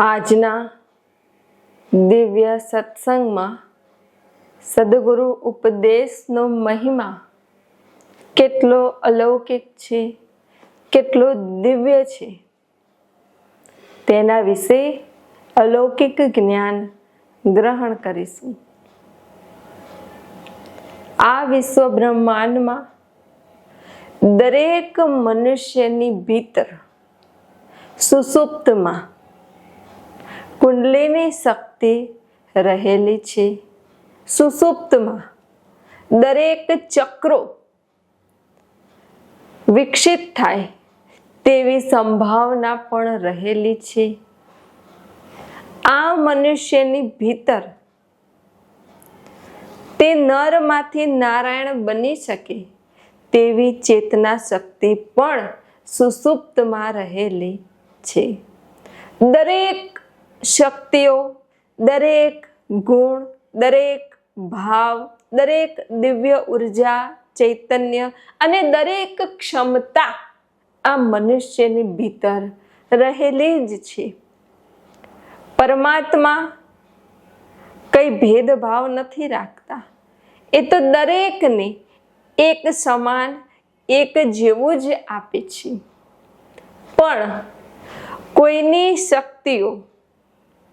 આજના દિવ્ય સત્સંગમાં સદગુરુ ઉપદેશનો મહિમા કેટલો અલૌકિક છે, કેટલો દિવ્ય છે, તેના વિશે અલૌકિક જ્ઞાન ગ્રહણ કરીશું. આ વિશ્વ બ્રહ્માંડમાં દરેક મનુષ્યની ભીતર સુસુપ્તમાં કુંડલીની શક્તિ રહેલી છે. સુસુપ્તમાં દરેક ચક્રો વિકસિત થાય તેવી સંભાવના પણ રહેલી છે. આ મનુષ્યની ભીતર તે નરમાંથી નારાયણ બની શકે તેવી ચેતના શક્તિ પણ સુસુપ્તમાં રહેલી છે. દરેક શક્તિઓ, દરેક ગુણ, દરેક ભાવ, દરેક દિવ્ય ઊર્જા, ચૈતન્ય અને દરેક ક્ષમતા આ મનુષ્યની ભીતર રહેલી જ છે. પરમાત્મા કઈ ભેદભાવ નથી રાખતા. એ તો દરેકને એક સમાન, એક જેવું જ આપે છે. પણ કોઈની શક્તિઓ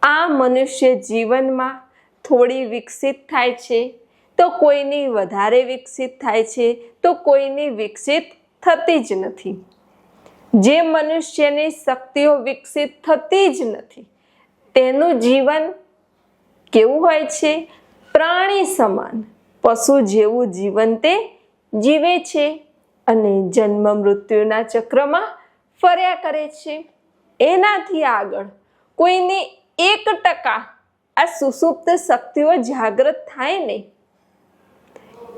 આ મનુષ્ય જીવનમાં થોડી વિકસિત થાય છે, તો કોઈની વધારે વિકસિત થાય છે, તો કોઈની વિકસિત થતી જ નથી. જે મનુષ્યની શક્તિઓ વિકસિત થતી જ નથી, તેનું જીવન કેવું હોય છે? પ્રાણી સમાન, પશુ જેવું જીવન તે જીવે છે અને જન્મ મૃત્યુના ચક્રમાં ફર્યા કરે છે. એનાથી આગળ કોઈની એક ટકા આ સુસુપ્ત શક્તિઓ જાગૃત થાય ને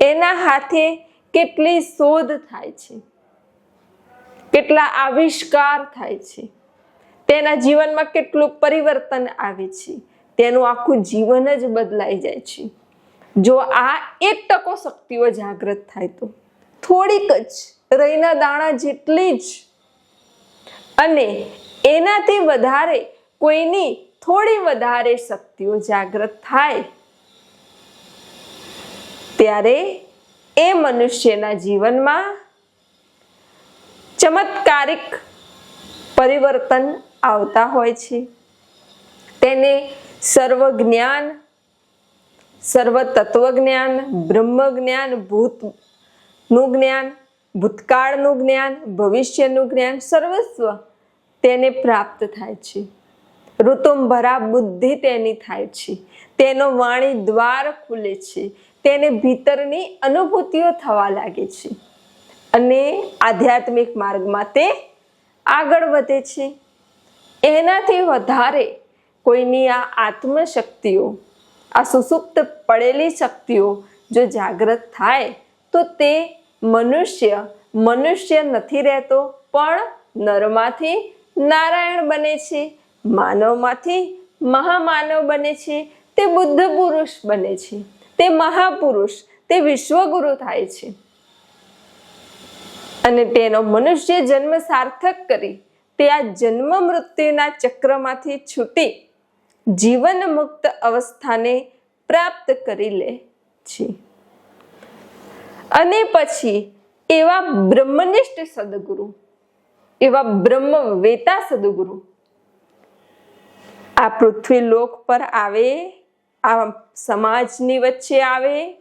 એના હાથે કેટલી શોધ થાય છે. કેટલા આવિષ્કાર થાય છે. તેના જીવનમાં કેટલું પરિવર્તન આવે છે. તેનું આખું જીવન જ બદલાઈ જાય છે. જો આ એક ટકો શક્તિઓ જાગૃત થાય તો. થોડીક જ, રહીના દાણા જેટલી જ. અને એનાથી વધારે કોઈની થોડી વધારે શક્તિઓ જાગૃત થાય, ત્યારે એ મનુષ્યના જીવનમાં ચમત્કારિક પરિવર્તન આવતા હોય છે. તેને સર્વ જ્ઞાન સર્વ તત્વજ્ઞાન બ્રહ્મ જ્ઞાન ભૂતનું જ્ઞાન, ભૂતકાળનું જ્ઞાન, ભવિષ્યનું જ્ઞાન, સર્વસ્વ તેને પ્રાપ્ત થાય છે. ઋતુંભરા બુદ્ધિ તેની થાય છે. તેનો વાણી દ્વાર ખુલે છે. તેને ભીતરની અનુભૂતિઓ થવા લાગે છે. અને આધ્યાત્મિક માર્ગમાં તે આગળ વધે છે. એનાથી વધારે કોઈની આ આત્મશક્તિઓ, આ સુસુપ્ત પડેલી શક્તિઓ જો જાગૃત થાય, તો તે મનુષ્ય મનુષ્ય નથી રહેતો, પણ નરમાંથી નારાયણ બને છે. માનવમાંથી મહામાનવ બને છે, તે બુદ્ધ પુરુષ બને છે, તે મહાપુરુષ, તે વિશ્વગુરુ થાય છે. અને તેનો મનુષ્ય જન્મ સાર્થક કરી, તે આ જન્મ મૃત્યુના ચક્રમાંથી છૂટી, જીવન મુક્ત અવસ્થાને પ્રાપ્ત કરી લે છે. અને પછી એવા બ્રહ્મનિષ્ઠ સદગુરુ, એવા બ્રહ્મ વેતા સદગુરુ આ પૃથ્વી લોક પર આવે, આ સમાજની વચ્ચે આવે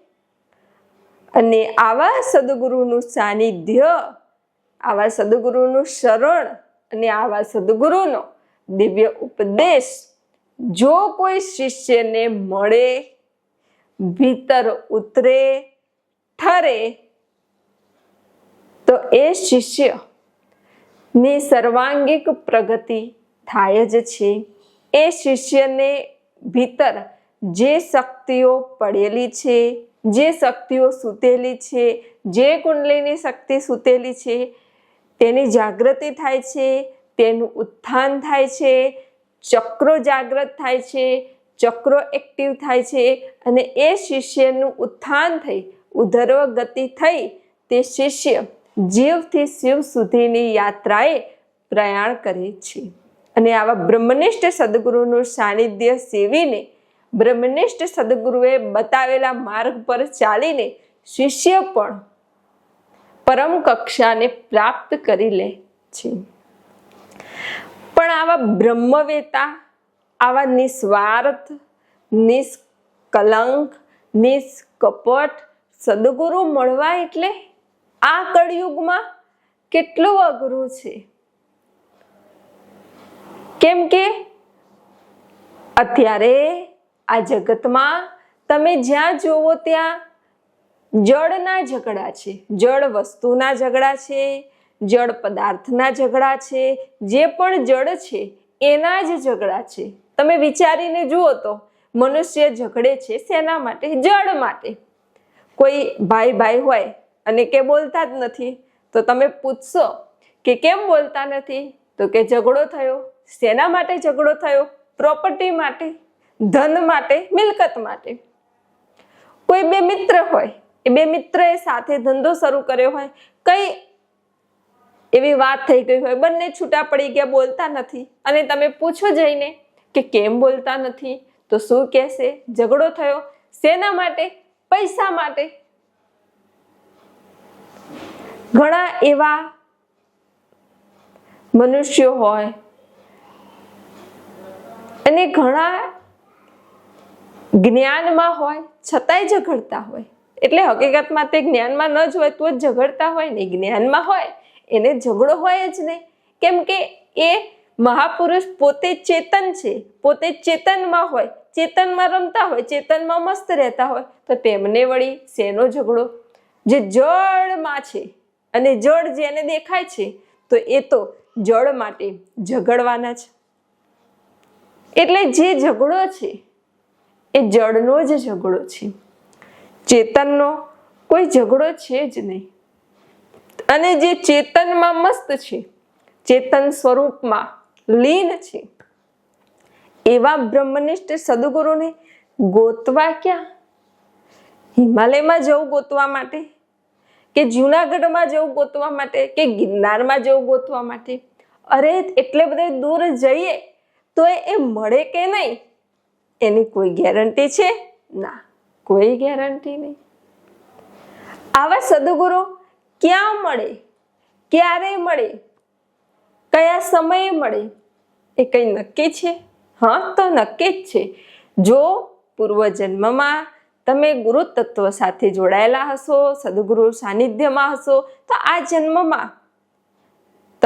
અને આવા સદગુરુનું સાનિધ્ય, આવા સદગુરુનું શરણ અને આવા સદગુરુનો દિવ્ય ઉપદેશ જો કોઈ શિષ્યને મળે, ભીતર ઉતરે, ઠરે, તો એ શિષ્યની સર્વાંગિક પ્રગતિ થાય જ છે. એ શિષ્યને ભીતર જે શક્તિઓ પડેલી છે, જે શક્તિઓ સૂતેલી છે, જે કુંડલીની શક્તિ સૂતેલી છે, તેની જાગૃતિ થાય છે, તેનું ઉત્થાન થાય છે, ચક્રો જાગૃત થાય છે, ચક્રો એક્ટિવ થાય છે અને એ શિષ્યનું ઉત્થાન થઈ, ઉધર્વ ગતિ થઈ તે શિષ્ય જીવથી શિવ સુધીની યાત્રાએ પ્રયાણ કરે છે. અને આવા બ્રહ્મનિષ્ઠ સદગુરુનું સાનિધ્ય સેવીને બ્રહ્મનિષ્ઠ સદગુરુએ બતાવેલા માર્ગ પર ચાલીને શિષ્ય પણ પરમ કક્ષાને પ્રાપ્ત કરી લે છે. પણ આવા બ્રહ્મવેતા, આવા નિસ્વાર્થ, નિષ્કલંક, નિષ્કપટ સદગુરુ મળવા એટલે આ કળયુગમાં કેટલું અઘરું છે? કેમ કે અત્યારે આ જગતમાં તમે જ્યાં જોવો ત્યાં જળના ઝઘડા છે. જળ વસ્તુના ઝઘડા છે, જળ પદાર્થના ઝઘડા છે, જે પણ જળ છે, એના જ ઝઘડા છે. તમે વિચારીને જુઓ તો મનુષ્ય ઝઘડે છે શેના માટે? જળ માટે. કોઈ ભાઈ ભાઈ હોય અને કે બોલતા જ નથી, તો તમે પૂછશો કે કેમ બોલતા નથી? તો કે ઝઘડો થયો. શેના માટે ઝઘડો થયો પ્રોપર્ટી માટે, ધન માટે, મિલકત માટે. કોઈ બે મિત્ર હોય, એ બે મિત્રએ સાથે ધંધો શરૂ કર્યો હોય, કઈ એવી વાત થઈ ગઈ હોય, બંને છૂટા પડી ગયા, બોલતા નથી. અને તમે પૂછો જઈને કે કેમ બોલતા નથી, તો શું કહેશે? ઝઘડો થયો શેના માટે, પૈસા માટે. ઘણા એવા મનુષ્યો હોય અને ઘણા જ્ઞાનમાં હોય, છતાંય ઝઘડતા હોય. એટલે હકીકતમાં તે જ્ઞાનમાં ન જ હોય, તો જ ઝઘડતા હોય ને. જ્ઞાનમાં હોય, એને ઝઘડો હોય જ નહીં. કેમ કે એ મહાપુરુષ પોતે ચેતન છે. પોતે ચેતનમાં હોય. ચેતનમાં રમતા હોય, ચેતનમાં મસ્ત રહેતા હોય. તો તેમને વળી શેનો ઝઘડો? જે જળમાં છે અને જળ જેને દેખાય છે, તો એ તો જળ માટે ઝઘડવાના છે એટલે જે ઝઘડો છે, એ જળનો જ ઝઘડો છે. ચેતનનો કોઈ ઝઘડો છે જ નહીં. અને જે ચેતનમાં મસ્ત છે, ચેતન સ્વરૂપમાં લીન છે, એવા બ્રહ્મનિષ્ઠ સદગુરુને ગોતવા ક્યાં? હિમાલયમાં જવું ગોતવા માટે? કે જુનાગઢમાં જવું ગોતવા માટે? કે ગિરનારમાં જવું ગોતવા માટે? અરે, એટલે બધે દૂર જઈએ. તો એ મળે કે નહીં? એની કોઈ ગેરંટી છે? ના, કોઈ ગેરંટી નહીં. આવા સદગુરુ ક્યાં મળે? ક્યારે મળે? કયા સમયે મળે? એ કંઈ નક્કી છે? હા, તો નક્કી જ છે. જો પૂર્વજન્મમાં તમે ગુરુ તત્વ સાથે જોડાયેલા હશો, સદગુરુ સાનિધ્યમાં હશો, તો આ જન્મમાં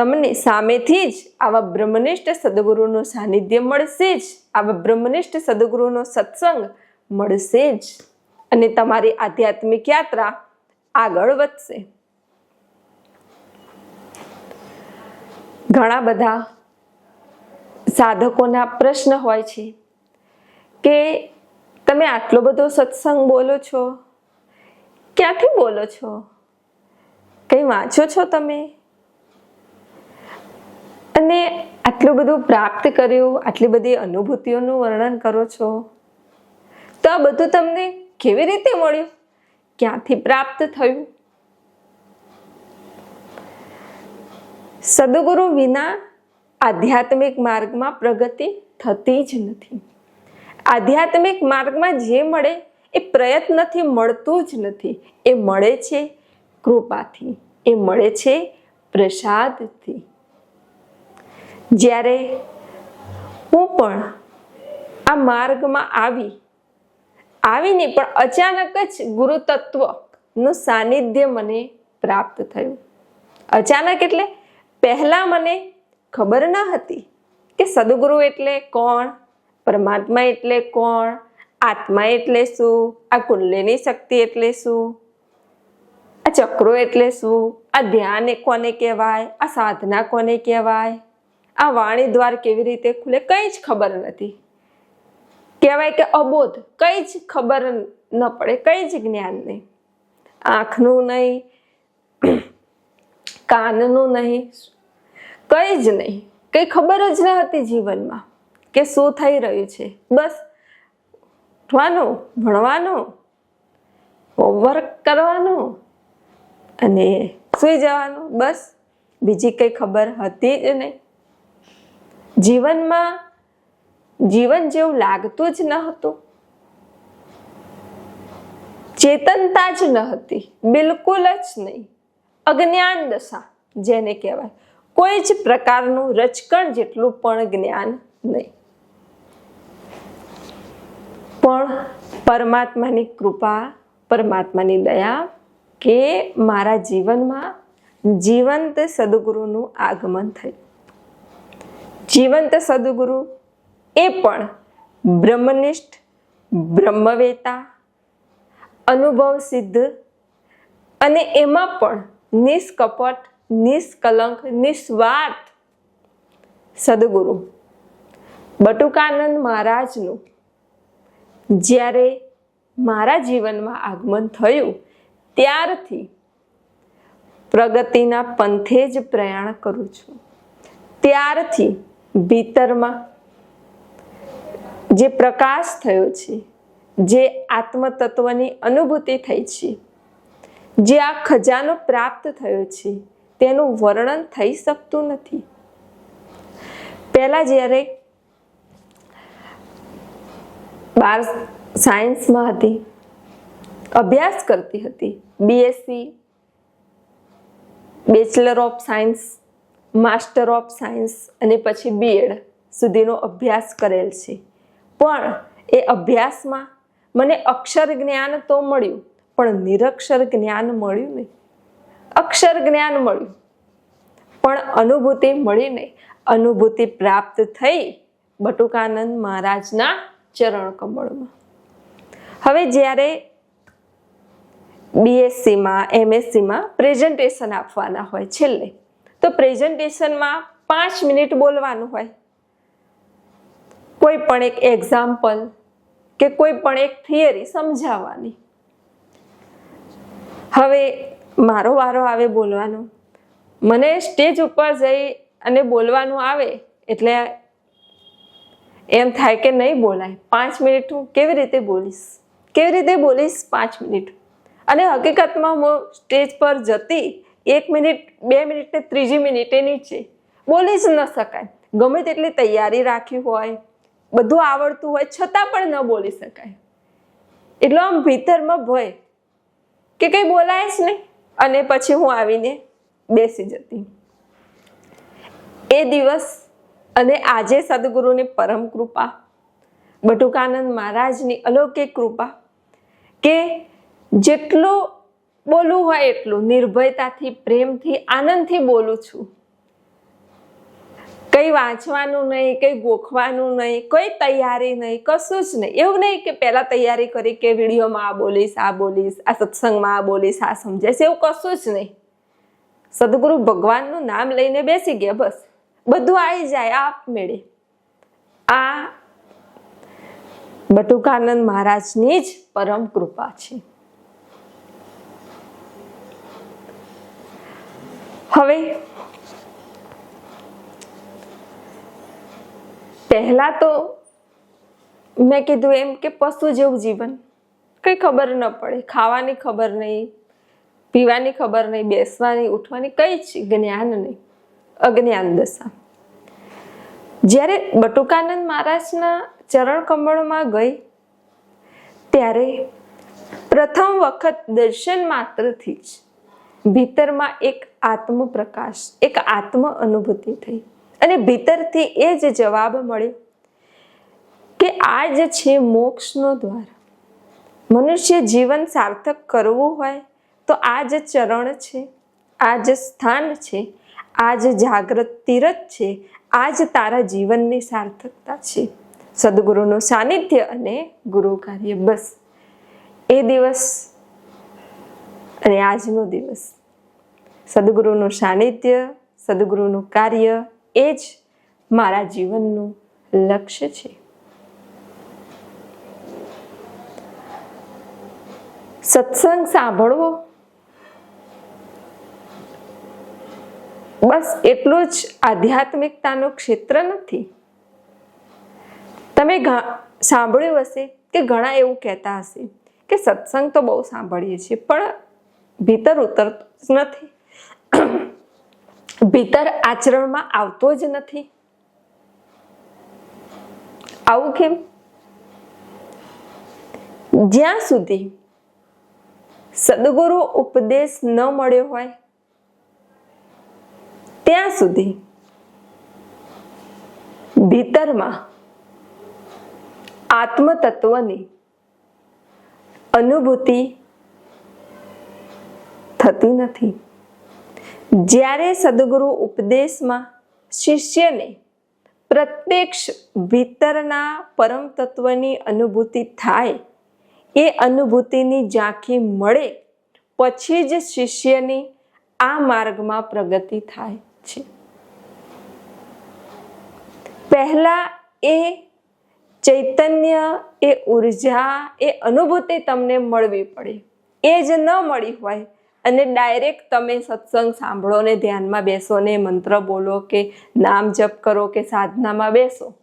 તમને સામેથી જ આવા બ્રહ્મનિષ્ઠ સદગુરુનું સાનિધ્ય મળશે જ. આવા બ્રહ્મનિષ્ઠ સદગુરુનો સત્સંગ મળશે જ. અને તમારી આધ્યાત્મિક યાત્રા આગળ વધશે. ઘણા બધા સાધકોના પ્રશ્ન હોય છે કે તમે આટલો બધો સત્સંગ બોલો છો? ક્યાંથી બોલો છો? કંઈ વાંચો છો તમે? અને આટલું બધું પ્રાપ્ત કર્યું, આટલી બધી અનુભૂતિઓનું વર્ણન કરો છો? તો આ બધું તમને કેવી રીતે મળ્યું? ક્યાંથી પ્રાપ્ત થયું? સદગુરુ વિના આધ્યાત્મિક માર્ગમાં પ્રગતિ થતી જ નથી. આધ્યાત્મિક માર્ગમાં જે મળે એ પ્રયત્નથી મળતું જ નથી. એ મળે છે કૃપાથી. એ મળે છે પ્રસાદથી. જ્યારે હું પણ આ માર્ગમાં આવી, આવીને પણ અચાનક જ ગુરુ તત્વનું સાનિધ્ય મને પ્રાપ્ત થયું. અચાનક એટલે પહેલાં મને ખબર ન હતી કે સદગુરુ એટલે કોણ, પરમાત્મા એટલે કોણ, આત્મા એટલે શું, આ કુંડલીની શક્તિ એટલે શું, આ ચક્રો એટલે શું, આ ધ્યાન કોને કહેવાય, આ સાધના કોને કહેવાય આ વાણી દ્વાર કેવી રીતે ખુલે કંઈ જ ખબર નથી. કહેવાય કે અબોધ, કંઈ જ ખબર ન પડે, કંઈ જ જ્ઞાન નહીં. આંખનું નહીં, કાનનું નહીં, કંઈ જ નહીં. કંઈ ખબર જ ન હતી જીવનમાં કે શું થઈ રહ્યું છે. બસ ઉઠવાનું ભણવાનું હોમવર્ક કરવાનું અને સૂઈ જવાનું. બસ બીજી કંઈ ખબર હતી જ નહીં. જીવનમાં જીવન જેવું લાગતું જ ન હતું. ચેતનતા જ ન હતી. બિલકુલ જ નહીં. અજ્ઞાન દશા જેને કહેવાય. કોઈ જ પ્રકારનું રચકણ જેટલું પણ જ્ઞાન નહીં. પણ પરમાત્માની કૃપા, પરમાત્માની દયા કે મારા જીવનમાં જીવંત સદગુરુનું આગમન થયું. જીવંત સદગુરુ, એ પણ બ્રહ્મનિષ્ઠ, બ્રહ્મવેતા અનુભવ સિદ્ધ અને એમાં પણ નિષ્કપટ, નિષ્કલંક, નિસ્વાર્થ સદગુરુ. બટુકાનંદ મહારાજનું જ્યારે મારા જીવનમાં આગમન થયું, ત્યારથી પ્રગતિના પંથે જ પ્રયાણ કરું છું. ત્યારથી ભીતરમાં જે પ્રકાશ થયો છે, જે આત્મતત્વની અનુભૂતિ થઈ છે, જે આ ખજાનો પ્રાપ્ત થયો છે, તેનું વર્ણન થઈ શકતું નથી. પહેલાં જ્યારે બાર સાયન્સમાં હતી, અભ્યાસ કરતી હતી BSc bachelor of science master of science અને પછી બીએડ સુધીનો અભ્યાસ કરેલ છે. પણ એ અભ્યાસમાં મને અક્ષર જ્ઞાન તો મળ્યું, પણ નિરક્ષર જ્ઞાન મળ્યું નહીં. અક્ષર જ્ઞાન મળ્યું, પણ અનુભૂતિ મળી નહીં. અનુભૂતિ પ્રાપ્ત થઈ બટુકાનંદ મહારાજના ચરણ કમળમાં. હવે જ્યારે બીએસસીમાં એમએસસીમાં પ્રેઝન્ટેશન આપવાના હોય છેલ્લે તો પ્રેઝન્ટેશનમાં પાંચ મિનિટ બોલવાનું હોય. કોઈ પણ એક એક્ઝામ્પલ કે કોઈ પણ એક થિયરી સમજાવવાની. હવે મારો વારો આવે બોલવાનો. મને સ્ટેજ ઉપર જઈ અને બોલવાનું આવે એટલે એમ થાય કે નહીં બોલાય. પાંચ મિનિટ હું કેવી રીતે બોલીશ? કેવી રીતે બોલીશ પાંચ મિનિટ? અને હકીકતમાં હું સ્ટેજ પર જતી એક મિનિટ, બે મિનિટ ને ત્રીજી મિનિટે નીચે બોલી જ ન શકાય. ગમે તેટલી તૈયારી રાખી હોય, બધું આવડતું હોય, છતાં પણ ન બોલી શકાય. એટલો આમ ભીતરમાં ભય કે કંઈ બોલાય જ નહીં. અને પછી હું આવીને બેસી જતી. એ દિવસ અને આજે સદગુરુની પરમ કૃપા, બટુકાનંદ મહારાજની અલૌકિક કૃપા કે જેટલું બોલવું હોય એટલું નિર્ભયતાથી, પ્રેમથી, આનંદથી બોલું છું. કંઈ વાંચવાનું નહીં, કંઈ ગોખવાનું નહીં, કોઈ તૈયારી નહીં, કશું જ નહીં. એવું નહીં કે પહેલાં તૈયારી કરી કે વિડીયોમાં આ બોલીશ આ બોલીશ, આ સત્સંગમાં આ બોલીશ, આ સમજાઈશ. એવું કશું જ નહીં. સદગુરુ ભગવાનનું નામ લઈને બેસી ગયા બસ. બધું આવી જાય આપમેળે આ બટુકાનંદ મહારાજની જ પરમ કૃપા છે. હવે પહેલા તો મેં કીધું એમ કે પશુ જેવું જીવન. કંઈ ખબર ન પડે. ખાવાની ખબર નહીં, પીવાની ખબર નહીં, બેસવાની, ઉઠવાની કંઈ જ જ્ઞાન નહીં, અજ્ઞાન દશા. જ્યારે બટુકાનંદ મહારાજના ચરણ કમળમાં ગઈ, ત્યારે પ્રથમ વખત દર્શન માત્રથી જ ભીતરમાં એક આત્મ પ્રકાશ એક આત્મ અનુભૂતિ થઈ. અને ભીતરથી એ જ જવાબ મળ્યો કે આ જ છે મોક્ષનો દ્વાર. મનુષ્ય જીવન સાર્થક કરવું હોય તો આ જ ચરણ છે આ જ સ્થાન છે આ જ જાગ્રત તીરથ છે આ જ તારા જીવનની સાર્થકતા છે. સદગુરુનું સાનિધ્ય અને ગુરુ કાર્ય બસ. એ દિવસ અને આજનો દિવસ. સદગુરુનું સાનિધ્ય, સદગુરુનું કાર્ય, એ જ મારા જીવનનું લક્ષ્ય છે. સત્સંગ સાંભળવો. બસ એટલું જ આધ્યાત્મિકતાનું ક્ષેત્ર નથી. તમે સાંભળ્યું હશે કે ઘણા એવું કહેતા હશે કે સત્સંગ તો બહુ સાંભળીએ છીએ, પણ ભીતર ઉતરતું જ નથી. ભીતર આચરણમાં આવતો જ નથી. આવું કેમ? જ્યાં સુધી સદગુરુ ઉપદેશ ન મળ્યો હોય, ત્યાં સુધી ભીતરમાં આત્મતત્વની અનુભૂતિ થતી નથી. જ્યારે સદગુરુ ઉપદેશમાં શિષ્યને પ્રત્યક્ષ ભીતરના પરમ તત્વની અનુભૂતિ થાય, એ અનુભૂતિની ઝાંખી મળે, પછી જ શિષ્યની આ માર્ગમાં પ્રગતિ થાય છે. પહેલા એ ચૈતન્ય, એ ઊર્જા, એ અનુભૂતિ તમને મળવી પડે. એ જ ન મળી હોય અને ડાયરેક્ટ તમે સત્સંગ સાંભળો ને ધ્યાનમાં બેસો ને મંત્ર બોલો કે નામ જપ કરો કે સાધનામાં બેસો.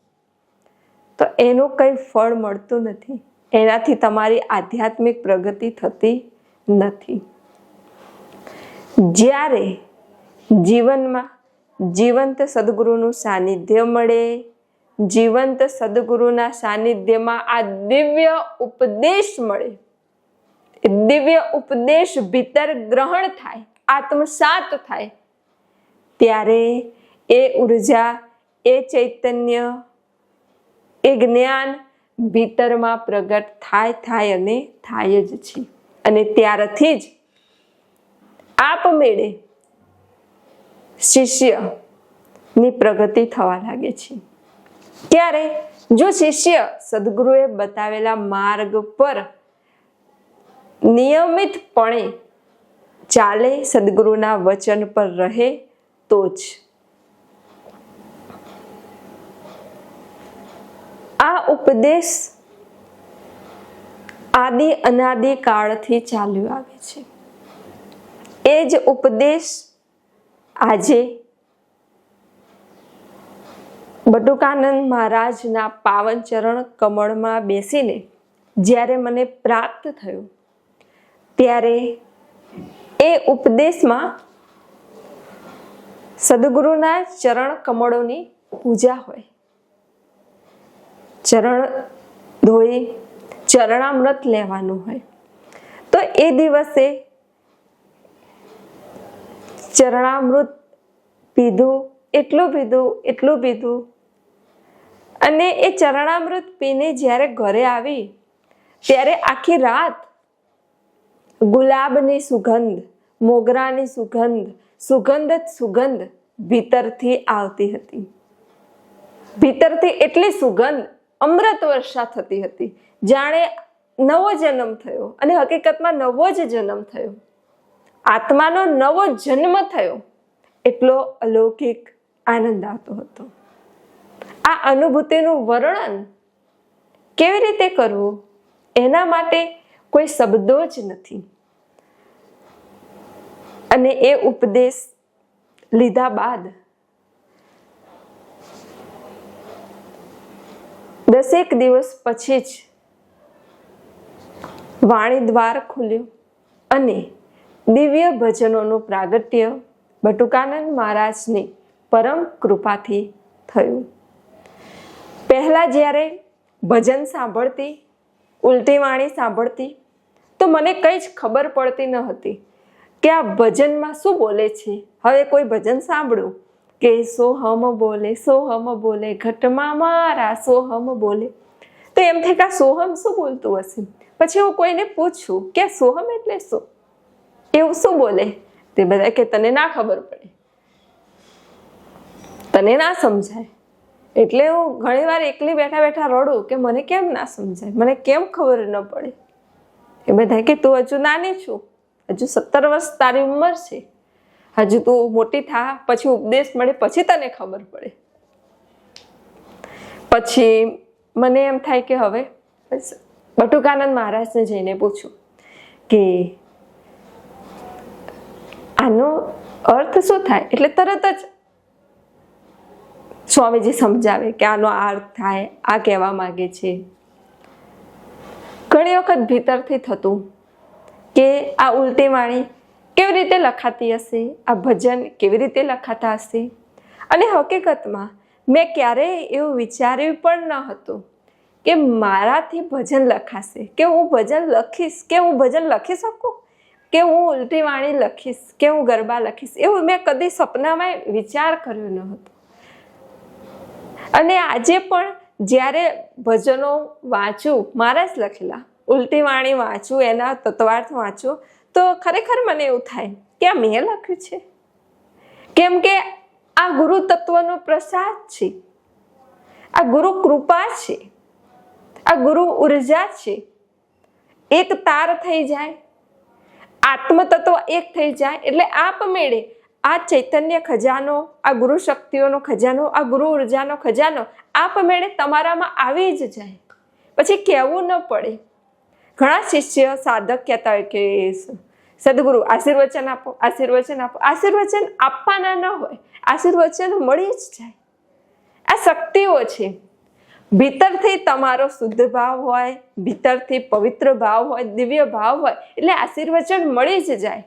તો એનું કંઈ ફળ મળતું નથી. એનાથી તમારી આધ્યાત્મિક પ્રગતિ થતી નથી. જ્યારે જીવનમાં જીવંત સદગુરુનું સાનિધ્ય મળે, જીવંત સદગુરુના સાનિધ્યમાં આ દિવ્ય ઉપદેશ મળે દિવ્ય ઉપદેશ ભીતર ગ્રહણ થાય, આત્મસાત થાય, ત્યારે એ ઊર્જા, એ ચૈતન્ય, એ જ્ઞાન ભીતરમાં પ્રગટ થાય થાય અને થાય જ છે. અને ત્યારથી જ આપમેળે શિષ્યની પ્રગતિ થવા લાગે છે. ત્યારે જો શિષ્ય સદગુરુએ બતાવેલા માર્ગ પર નિયમિતપણે ચાલે સદગુરુના વચન પર રહે તો જ. આ ઉપદેશ આદિ અનાદિ કાળથી ચાલ્યું આવે છે. એ જ ઉપદેશ આજે બટુકાનંદ મહારાજના પાવન ચરણ કમળમાં બેસીને જ્યારે મને પ્રાપ્ત થયો. ત્યારે એ ઉપદેશમાં સદગુરુના ચરણ કમળોની પૂજા હોય. ચરણ ધોઈ ચરણામૃત લેવાનું હોય. તો એ દિવસે ચરણામૃત પીધું, એટલું પીધું એટલું પીધું. અને એ ચરણામૃત પીને જ્યારે ઘરે આવી, ત્યારે આખી રાત ગુલાબની સુગંધ, મોગરાની સુગંધ સુગંધ જ સુગંધ ભીતરથી આવતી હતી. ભીતરથી એટલી સુગંધ અમૃત વર્ષા થતી હતી. જાણે નવો જન્મ થયો અને હકીકતમાં નવો જ જન્મ થયો. આત્માનો નવો જન્મ થયો. એટલો અલૌકિક આનંદ આવતો હતો. આ અનુભૂતિનું વર્ણન કેવી રીતે કરવું? એના માટે કોઈ શબ્દો જ નથી. અને એ ઉપદેશ લીધા બાદ દસેક દિવસ પછી જ વાણી દ્વાર ખુલ્યું અને દિવ્ય ભજનોનું પ્રાગટ્ય બટુકાનંદ મહારાજની પરમ કૃપાથી થયું. પહેલાં જ્યારે ભજન સાંભળતી ઉલટી વાણી સાંભળતી? તો મને કંઈ જ ખબર પડતી ન હતી કે આ ભજનમાં શું બોલે છે. હવે કોઈ ભજન સાંભળું? કે સોહમ બોલે સોહમ બોલે, ઘટમાં મારા સોહમ બોલે. તો એમ થાય કે આ સોહમ શું બોલતું હશે? પછી હું કોઈને પૂછું કે સોહમ એટલે શું? એવું શું બોલે? તે બધા કે તને ના ખબર પડે. તને ના સમજાય. એટલે હું ઘણીવાર એકલી બેઠા બેઠા રડું કે મને કેમ ના સમજાય? મને કેમ ખબર ન પડે? એ બધા કે તું હજુ નાની છું. હજુ સત્તર વર્ષ તારી ઉંમર છે. હજુ તું મોટી થા, પછી ઉપદેશ મળે, પછી તને ખબર પડે. પછી મને એમ થાય કે હવે બટુકાનંદ મહારાજને જઈને પૂછું કે આનો અર્થ શું થાય? એટલે તરત જ સ્વામીજી સમજાવે કે આનો અર્થ થાય, આ કહેવા માગે છે. ઘણી વખત ભીતરથી થતું કે આ ઉલટી વાણી કેવી રીતે લખાતી હશે, આ ભજન કેવી રીતે લખાતા હશે. અને હકીકતમાં મેં ક્યારેય એવું વિચાર્યું પણ ન હતું કે મારાથી ભજન લખાશે, કે હું ભજન લખીશ, કે હું ભજન લખી શકું, કે હું ઉલટી વાણી લખીશ, કે હું ગરબા લખીશ, એવું મેં કદી સપનામાં વિચાર કર્યો ન હતો. અને આજે પણ જ્યારે ભજનો વાંચું, મારા જ લખેલા, ઉલટી વાણી વાંચું, એના તત્વાર્થ વાંચું, તો ખરેખર મને એવું થાય કે આ મેં લખ્યું છે. કેમ કે આ ગુરુ તત્વનો પ્રસાદ છે. આ ગુરુ કૃપા છે. આ ગુરુ ઊર્જા છે. એક તાર થઈ જાય, આત્મતત્વ એક થઈ જાય, એટલે આપમેળે આ ચૈતન્ય ખજાનો, આ ગુરુ શક્તિઓનો ખજાનો, આ ગુરુ ઉર્જાનો ખજાનો આપમેળે તમારામાં આવી જ જાય. પછી કહેવું ન પડે. ઘણા શિષ્ય સાધક કહેતા હોય કે, સદગુરુ, આશીર્વચન આપો આશીર્વચન આપો. આશીર્વચન આપવાના ન હોય. આશીર્વચન મળી જ જાય. આ શક્તિઓ છે. ભીતરથી તમારો શુદ્ધ ભાવ હોય, ભીતરથી પવિત્ર ભાવ હોય, દિવ્ય ભાવ હોય, એટલે આશીર્વચન મળી જ જાય.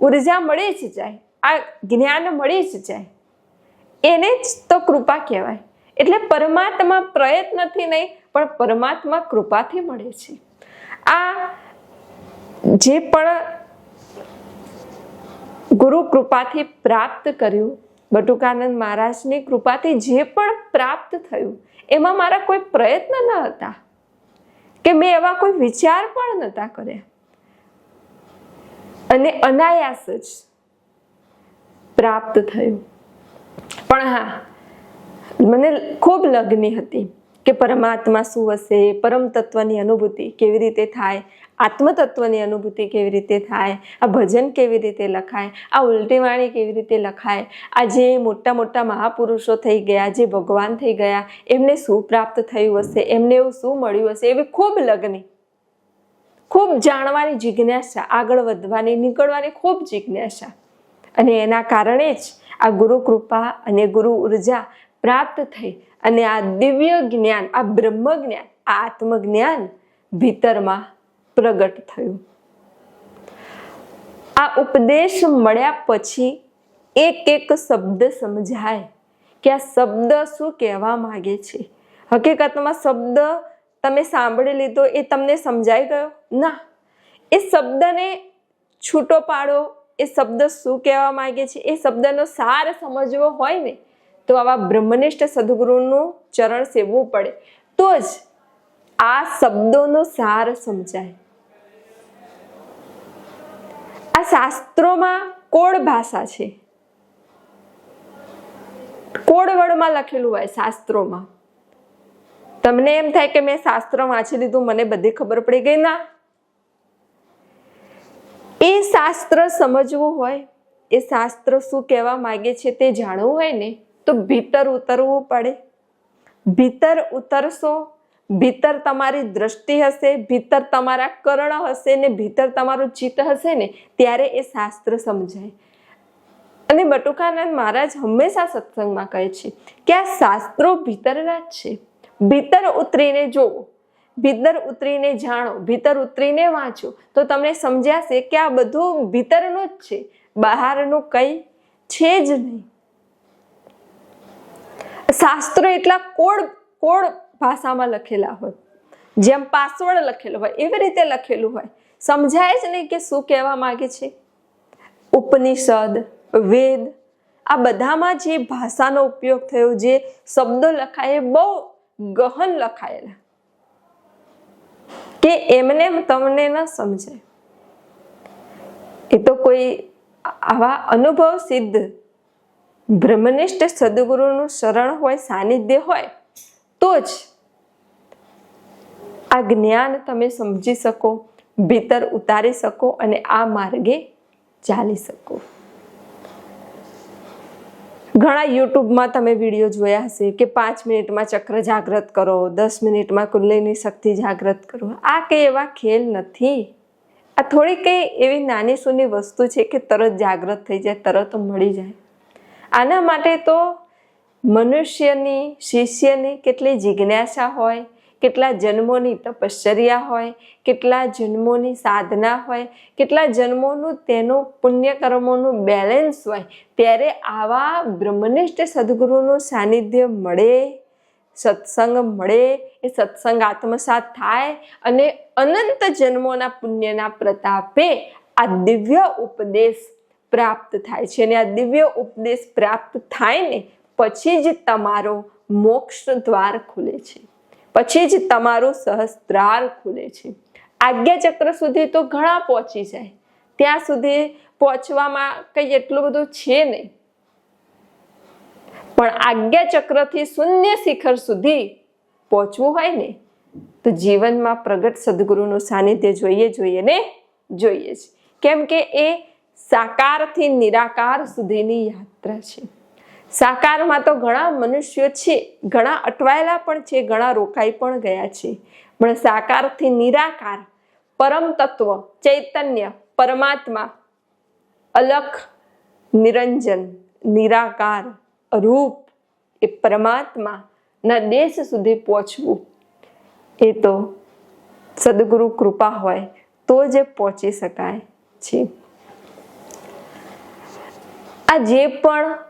ઊર્જા મળી જ જાય. આ જ્ઞાન મળી જ જાય. એને જ તો કૃપા કહેવાય. એટલે પરમાત્મા પ્રયત્નથી નહીં, પણ પરમાત્મા કૃપાથી મળે છે. આ જે પણ ગુરુ કૃપાથી પ્રાપ્ત કર્યું, બટુકાનંદ મહારાજની કૃપાથી જે પણ પ્રાપ્ત થયું, એમાં મારા કોઈ પ્રયત્ન ન હતા. કે મેં એવા કોઈ વિચાર પણ નહોતા કર્યા. અને અનાયાસ જ પ્રાપ્ત થયું. પણ હા, મને ખૂબ લગ્ની હતી કે પરમાત્મા શું હશે, પરમ તત્વની અનુભૂતિ કેવી રીતે થાય, આત્મતત્વની અનુભૂતિ કેવી રીતે થાય, આ ભજન કેવી રીતે લખાય, આ ઉલટીવાણી કેવી રીતે લખાય, આ જે મોટા મોટા મહાપુરુષો થઈ ગયા, જે ભગવાન થઈ ગયા, એમને શું પ્રાપ્ત થયું હશે, એમને એવું શું મળ્યું હશે, એવી ખૂબ લગ્ની. ખૂબ જાણવાની જિજ્ઞાસા, આગળ વધવાની, નીકળવાની ખૂબ જિજ્ઞાસા. અને એના કારણે જ આ ગુરુ કૃપા અને ગુરુ ઊર્જા પ્રાપ્ત થઈ અને આ દિવ્ય જ્ઞાન, આ બ્રહ્મ જ્ઞાન, આ આત્મજ્ઞાન ભીતરમાં પ્રગટ થયું. આ ઉપદેશ મળ્યા પછી એક એક શબ્દ સમજાય કે આ શબ્દ શું કહેવા માગે છે? હકીકતમાં શબ્દ તમે સાંભળી લીધો એ તમને સમજાઈ ગયો? ના. એ શબ્દને છૂટો પાડો એ શબ્દ શું કહેવા માંગે છે? એ શબ્દનો સાર સમજવો હોય ને, તો આવા બ્રહ્મનિષ્ઠ સદગુરુનું ચરણ સેવવું પડે. તો જ આ શબ્દોનો સાર સમજાય. આ શાસ્ત્રોમાં કોડ ભાષા છે. કોડ વર્ડમાં લખેલું હોય શાસ્ત્રોમાં. તમને એમ થાય કે મેં શાસ્ત્ર વાંચી લીધું, મને બધી ખબર પડી ગઈ. ના એ શાસ્ત્ર સમજવું હોય, એ શાસ્ત્ર શું કહેવા માગે છે તે જાણવું હોય ને, તો ભીતર ઉતરવું પડે. ભીતર ઉતરશો, ભીતર તમારી દ્રષ્ટિ હશે, ભીતર તમારા કર્ણ હશે ને, ભીતર તમારું ચિત્ત હશે ને, ત્યારે એ શાસ્ત્ર સમજાય. અને બટુકાનંદ મહારાજ હંમેશા સત્સંગમાં કહે છે કે આ શાસ્ત્રો ભીતરના જ છે. ભીતર ઉતરીને જોવો ભીતર ઉતરીને જાણો, ભીતર ઉતરીને વાંચો. તો તમને સમજાશે કે આ બધું ભીતરનું જ છે. બહારનું કંઈ છે જ નહીં. શાસ્ત્રો એટલા કોડ કોડ ભાષામાં લખેલા હોય. જેમ પાસવર્ડ લખેલો હોય, એવી રીતે લખેલું હોય. સમજાય જ નહીં કે શું કહેવા માંગે છે. ઉપનિષદ, વેદ, આ બધામાં જે ભાષાનો ઉપયોગ થયો, જે શબ્દો લખાય, એ બહુ ગહન લખાયેલા. કે એમને તમને ન સમજે. એ તો કોઈ આવા અનુભવ સિદ્ધ બ્રહ્મનિષ્ઠ સદગુરુનું શરણ હોય, સાનિધ્ય હોય, તો જ આ જ્ઞાન તમે સમજી શકો, ભીતર ઉતારી શકો અને આ માર્ગે ચાલી શકો. ઘણા યુટ્યુબમાં તમે વીડિયો જોયા હશે કે પાંચ મિનિટમાં ચક્ર જાગૃત કરો, દસ મિનિટમાં કુંડલીની શક્તિ જાગૃત કરો. આ કંઈ એવા ખેલ નથી. આ થોડી કંઈ એવી નાની સૂની વસ્તુ છે કે તરત જાગૃત થઈ જાય, તરત મળી જાય. આના માટે તો મનુષ્યની, શિષ્યની કેટલી જિજ્ઞાસા હોય કેટલા જન્મોની તપશ્ચર્યા હોય, કેટલા જન્મોની સાધના હોય, કેટલા જન્મોનું તેનું પુણ્યકર્મોનું બેલેન્સ હોય, ત્યારે આવા બ્રહ્મનિષ્ઠ સદગુરુનું સાનિધ્ય મળે, સત્સંગ મળે, એ સત્સંગ આત્મસાત થાય અને અનંત જન્મોના પુણ્યના પ્રતાપે આ દિવ્ય ઉપદેશ પ્રાપ્ત થાય છે. અને આ દિવ્ય ઉપદેશ પ્રાપ્ત થાય ને પછી જ તમારો મોક્ષ દ્વાર ખુલે છે. પછી જ તમારું સહસ્ત્રાર ખુલે છે. આજ્ઞા ચક્ર સુધી તો ઘણા પહોંચી જાય. ત્યાં સુધી પહોંચવામાં કંઈ એટલું બધું છે નહીં. પણ આજ્ઞા ચક્રથી શૂન્ય શિખર સુધી પહોંચવું હોય ને, તો જીવનમાં પ્રગટ સદગુરુનું સાનિધ્ય જોઈએ જોઈએ ને, જોઈએ છે કેમ કે એ સાકારથી નિરાકાર સુધીની યાત્રા છે. સાકારમાં તો ઘણા મનુષ્યો છે, ઘણા અટવાયેલા પણ છે, ઘણા રોકાઈ પણ ગયા છે. પણ સાકારથી નિરાકાર, પરમ તત્વ, ચૈતન્ય, પરમાત્મા, અલખ, નિરંજન, નિરાકાર રૂપ એ પરમાત્માના દેશ સુધી પહોંચવું. એ તો સદગુરુ કૃપા હોય તો જ પહોંચી શકાય છે. આ જે પણ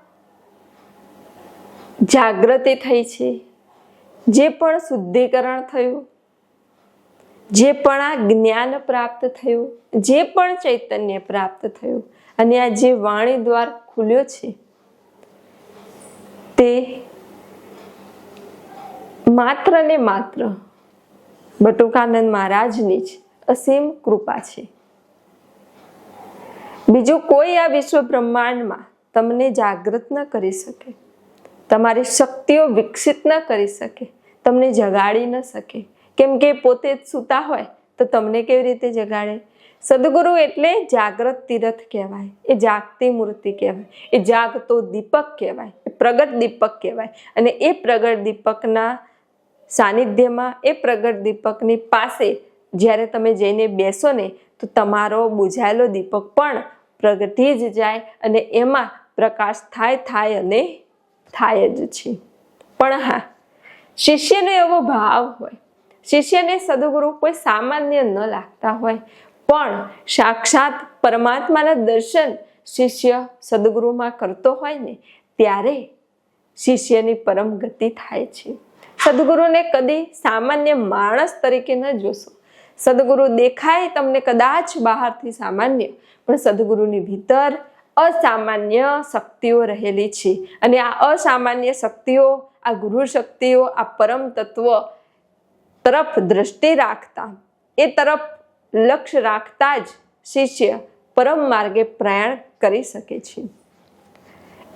જાગૃતિ થઈ છે. જે પણ શુદ્ધિકરણ થયું, જે પણ આ જ્ઞાન પ્રાપ્ત થયું, જે પણ ચૈતન્ય પ્રાપ્ત થયું, અને આ જે વાણી દ્વાર ખુલ્યો છે, તે માત્ર ને માત્ર બટુકાનંદ મહારાજની જ અસીમ કૃપા છે. બીજું કોઈ આ વિશ્વ બ્રહ્માંડમાં તમને જાગૃત ન કરી શકે. તમારી શક્તિઓ વિકસિત ન કરી શકે, તમને જગાડી ન શકે. કેમ કે પોતે જ સૂતા હોય તો તમને કેવી રીતે જગાડે? સદગુરુ એટલે જાગ્રત તીરથ કહેવાય, એ જાગતી મૂર્તિ કહેવાય, એ જાગતો દીપક કહેવાય પ્રગટ દીપક કહેવાય. અને એ પ્રગટ દીપકના સાનિધ્યમાં, એ પ્રગટ દીપકની પાસે જ્યારે તમે જઈને બેસો ને, તો તમારો બુઝાયેલો દીપક પણ પ્રગટી જ જાય અને એમાં પ્રકાશ થાય થાય અને થાય જ છે. પણ હા, શિષ્યનો એવો ભાવ હોય, શિષ્યને સદગુરુ કોઈ સામાન્ય ન લાગતા હોય, પણ સાક્ષાત પરમાત્માના દર્શન શિષ્ય સદગુરુમાં કરતો હોય ને, ત્યારે શિષ્યની પરમ ગતિ થાય છે. સદગુરુને કદી સામાન્ય માણસ તરીકે ન જોશો. સદગુરુ દેખાય તમને કદાચ બહારથી સામાન્ય, પણ સદગુરુની ભીતર અસામાન્ય શક્તિઓ રહેલી છે. અને આ અસામાન્ય શક્તિઓ, આ ગુરુ શક્તિઓ, આ પરમ તત્વ તરફ દ્રષ્ટિ રાખતા, એ તરફ લક્ષ્ય રાખતા જ શિષ્ય પરમ માર્ગે પ્રયાણ કરી શકે છે.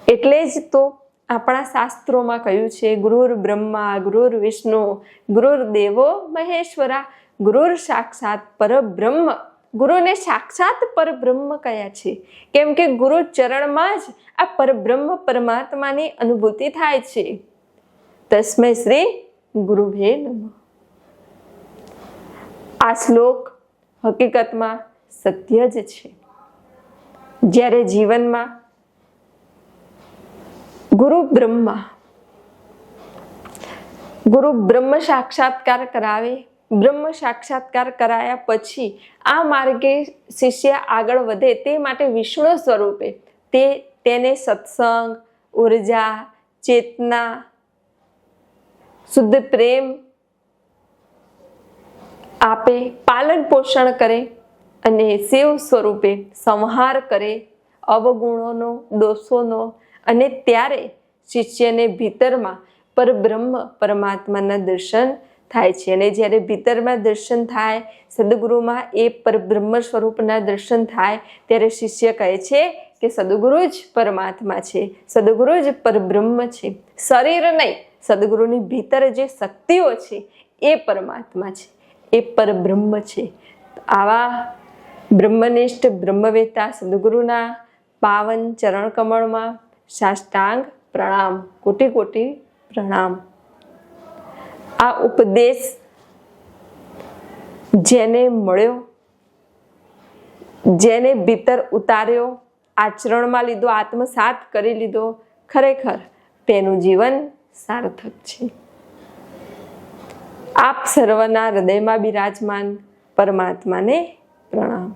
એટલે જ તો આપણા શાસ્ત્રોમાં કહ્યું છે, ગુરુર બ્રહ્મા, ગુરુર વિષ્ણુ, ગુરુર દેવો મહેશ્વરા, ગુરુર સાક્ષાત પરબ્રહ્મ ગુરુને સાક્ષાત પરબ્રહ્મ કયા છે? કેમ કે ગુરુ ચરણમાં જ આ પરબ્રહ્મ પરમાત્માની અનુભૂતિ થાય છે. તસ્મય શ્રી ગુરુભે નમઃ. આ શ્લોક હકીકતમાં સત્ય જ છે. જ્યારે જીવનમાં ગુરુ બ્રહ્મા, ગુરુ બ્રહ્મ સાક્ષાત્કાર કરાવે બ્રહ્મ સાક્ષાત્કાર કરાયા પછી આ માર્ગે શિષ્ય આગળ વધે તે માટે વિષ્ણુ સ્વરૂપે તે તેને સત્સંગ, ઊર્જા, ચેતના, શુદ્ધ પ્રેમ આપે, પાલન પોષણ કરે અને શિવ સ્વરૂપે સંહાર કરે, અવગુણોનો, દોષોનો અને ત્યારે શિષ્યને ભીતરમાં પરબ્રહ્મ પરમાત્માના દર્શન થાય છે. અને જ્યારે ભીતરમાં દર્શન થાય, સદગુરુમાં એ પરબ્રહ્મ સ્વરૂપના દર્શન થાય, ત્યારે શિષ્ય કહે છે કે સદગુરુ જ પરમાત્મા છે. સદગુરુ જ પરબ્રહ્મ છે. શરીર નહીં, સદગુરુની ભીતર જે શક્તિઓ છે, એ પરમાત્મા છે. એ પરબ્રહ્મ છે. આવા બ્રહ્મનિષ્ઠ બ્રહ્મવેતા સદગુરુના પાવન ચરણ કમળમાં સાષ્ટાંગ પ્રણામ, કોટી કોટી પ્રણામ. આ ઉપદેશ જેને મળ્યો, જેને ભીતર ઉતાર્યો, આચરણમાં લીધો, આત્મસાત કરી લીધો, ખરેખર તેનું જીવન સાર્થક છે. આપ સર્વના હૃદયમાં બિરાજમાન પરમાત્માને પ્રણામ.